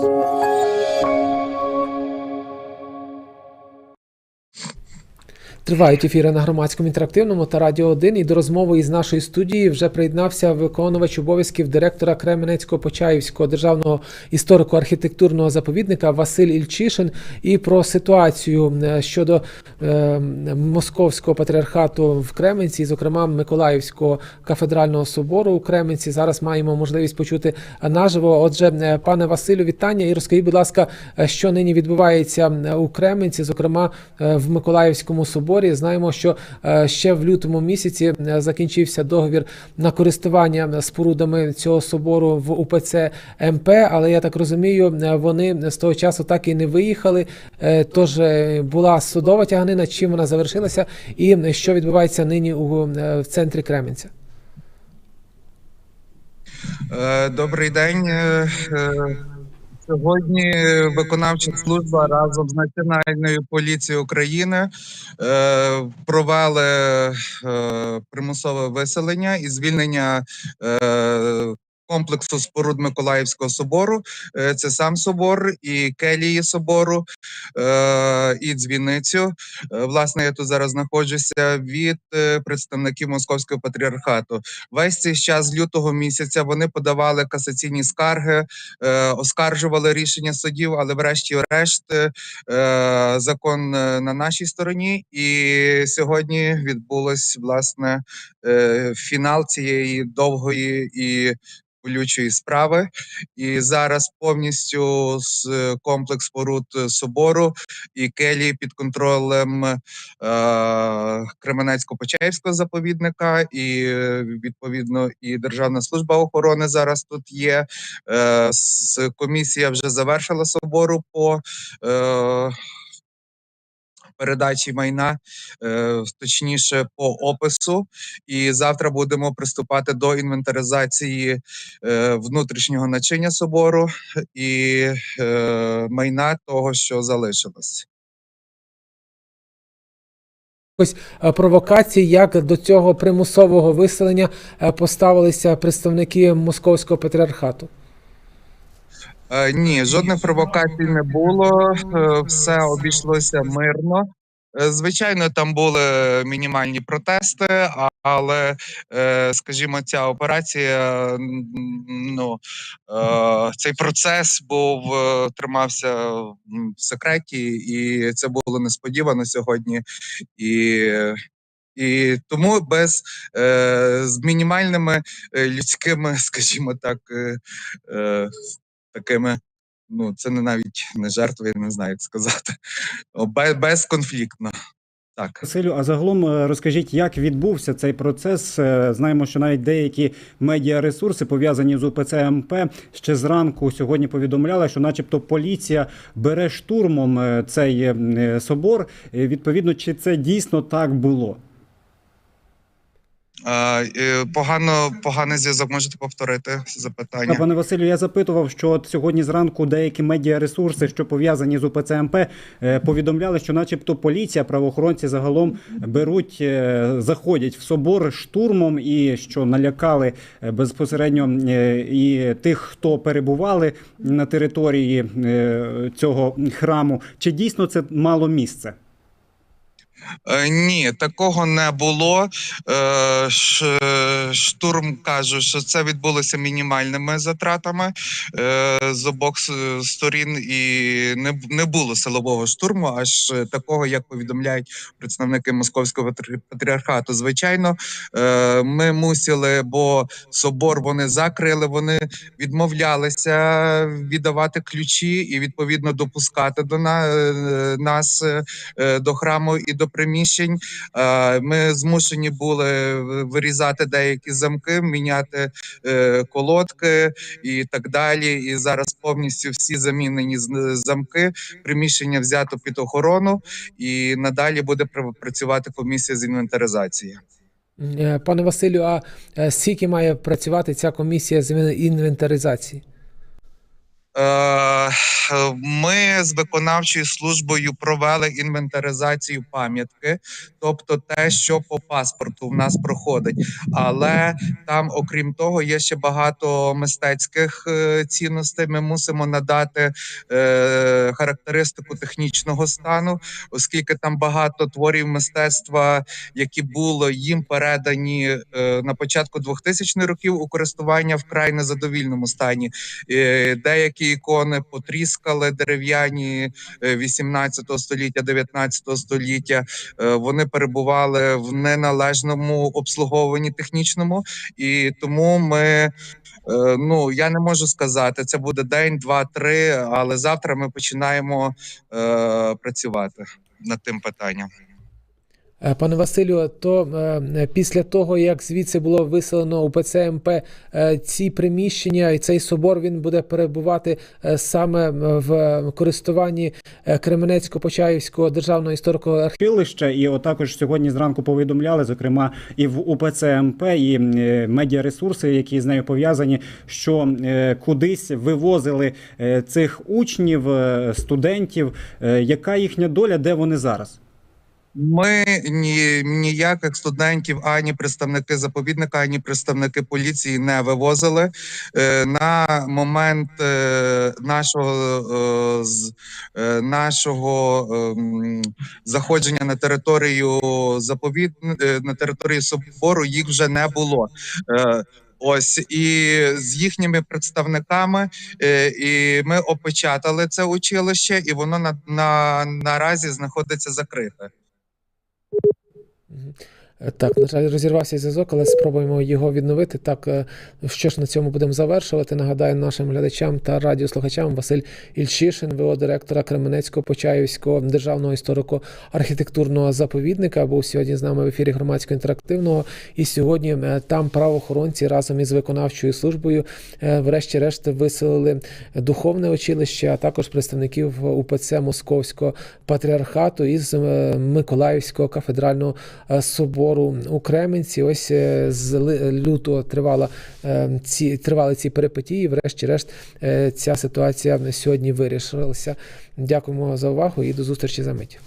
Thank you. Тривають ефіри на громадському інтерактивному та радіо 1. І до розмови із нашої студії вже приєднався виконувач обов'язків директора Кременецького Почаївського державного історико-архітектурного заповідника Василь Ільчишин. І про ситуацію е, щодо е, московського патріархату в Кременці, зокрема Миколаївського кафедрального собору у Кременці. Зараз маємо можливість почути наживо. Отже, е, пане Василю, вітання і розкажіть, будь ласка, е, що нині відбувається у Кременці, зокрема в Миколаївському соборі. Знаємо, що е, ще в лютому місяці е, закінчився договір на користування спорудами цього собору в УПЦ МП, але я так розумію, е, вони з того часу так і не виїхали. Е, Тож е, була судова тяганина, чим вона завершилася, і е, що відбувається нині у е, в центрі Кременця. Е, Добрий день. Е, е, Сьогодні виконавча служба разом з Національною поліцією України е, провели е, примусове виселення і звільнення комплексу споруд Миколаївського собору. Е, Це сам собор і келії собору, е, і дзвіницю. Е, Власне, я тут зараз знаходжуся від представників Московського патріархату. Весь цей час лютого місяця вони подавали касаційні скарги, оскаржували рішення судів, але врешті-решт закон на нашій стороні. І сьогодні відбулось власне фінал цієї довгої і болючої справи. І зараз повністю з е, комплекс споруд е, собору і келії під контролем е, Кременецько-Почаївського заповідника, і е, відповідно і Державна служба охорони зараз тут є. Е, комісія вже завершила собору по е, передачі майна, е, точніше по опису. І завтра будемо приступати до інвентаризації е, внутрішнього начиння собору і е, майна того, що залишилось. Ось провокації, як до цього примусового виселення поставилися представники московського патріархату. Е, Ні, жодних провокацій не було. е, Все обійшлося мирно. Е, Звичайно, там були мінімальні протести, але, скажімо, ця операція, ну цей процес був тримався в секреті, і це було несподівано сьогодні. І і тому без з мінімальними людськими, скажімо так, такими. Ну, це не навіть не жертви, я не знаю, як сказати. Безконфліктно. Так. Василю, а загалом е, розкажіть, як відбувся цей процес? Е, Знаємо, що навіть деякі медіаресурси пов'язані з УПЦ МП ще зранку сьогодні повідомляли, що, начебто, поліція бере штурмом е, цей собор. Відповідно, чи це дійсно так було? Е, погано, поганий зв'язок. Можете повторити запитання? пане Василю, я запитував, що от сьогодні зранку деякі медіаресурси, що пов'язані з УПЦ МП, е, повідомляли, що, начебто, поліція, правоохоронці загалом беруть, е, заходять в собор штурмом і що налякали безпосередньо і тих, хто перебували на території цього храму. Чи дійсно це мало місце? Е, Ні, такого не було. Е, Штурм кажу, що це відбулося мінімальними затратами е, з обох сторін, і не, було силового штурму, аж такого, як повідомляють представники московського патріархату. Звичайно, ми мусили, бо собор вони закрили, вони відмовлялися віддавати ключі і відповідно допускати до нас до храму і до приміщень. Е, Ми змушені були вирізати деякі замки, міняти е, колодки і так далі. І зараз повністю всі замінені замки. Приміщення взято під охорону, і надалі буде пр- працювати комісія з інвентаризації. Е, Пане Василю, а скільки має працювати ця комісія з інвентаризації? Е, Ми з виконавчою службою провели інвентаризацію пам'ятки, тобто те, що по паспорту в нас проходить. Але там, окрім того, є ще багато мистецьких е, цінностей. Ми мусимо надати е, характеристику технічного стану, оскільки там багато творів мистецтва, які були їм передані на початку 2000-х років у користування вкрай незадовільному стані. Е, Ікони потріскали дерев'яні е, 18 століття, 19 століття. Е, Вони перебували в неналежному обслуговуванні технічному, і тому ми. е, Ну, я не можу сказати, це буде день, два, три. Але завтра ми починаємо е, працювати над тим питанням. Е, Пане Василю, то е, після того, як звідси було виселено УПЦ МП, е, ці приміщення і цей собор він буде перебувати е, саме в користуванні е, Кременецько-Почаївського державного історико Училища, і от також сьогодні зранку повідомляли, зокрема, і в УПЦ МП, і е, медіаресурси, які з нею пов'язані, що е, кудись вивозили е, цих учнів, е, студентів. Е, Яка їхня доля, де вони зараз? Ми ні ніяких студентів, ані представники заповідника, ані представники поліції не вивозили. Е, на момент е, нашого е, нашого ем, заходження на територію заповід на територію собору їх вже не було. Ось і з їхніми представниками, і ми опечатали це училище, і воно на, на наразі знаходиться закрите. Е, Так, на жаль, розірвався зв'язок, але спробуємо його відновити. Так, е, що ж на цьому будемо завершувати. Нагадаю нашим глядачам та радіослухачам Василь Ільчишин, ВО директора Кременецького Почаївського державного історико-архітектурного заповідника, був сьогодні з нами в ефірі громадського інтерактивного. І сьогодні е, там правоохоронці разом із виконавчою службою, е, врешті-решт, виселили духовне училище, а також представників УПЦ Московського патріархату із Миколаївського кафедрального е, собору у Кременці. Ось е, з лютого тривала е, ці тривали ці перипетії. Врешті-решт, е, ця ситуація сьогодні вирішилася. Дякуємо за увагу і до зустрічі за мить.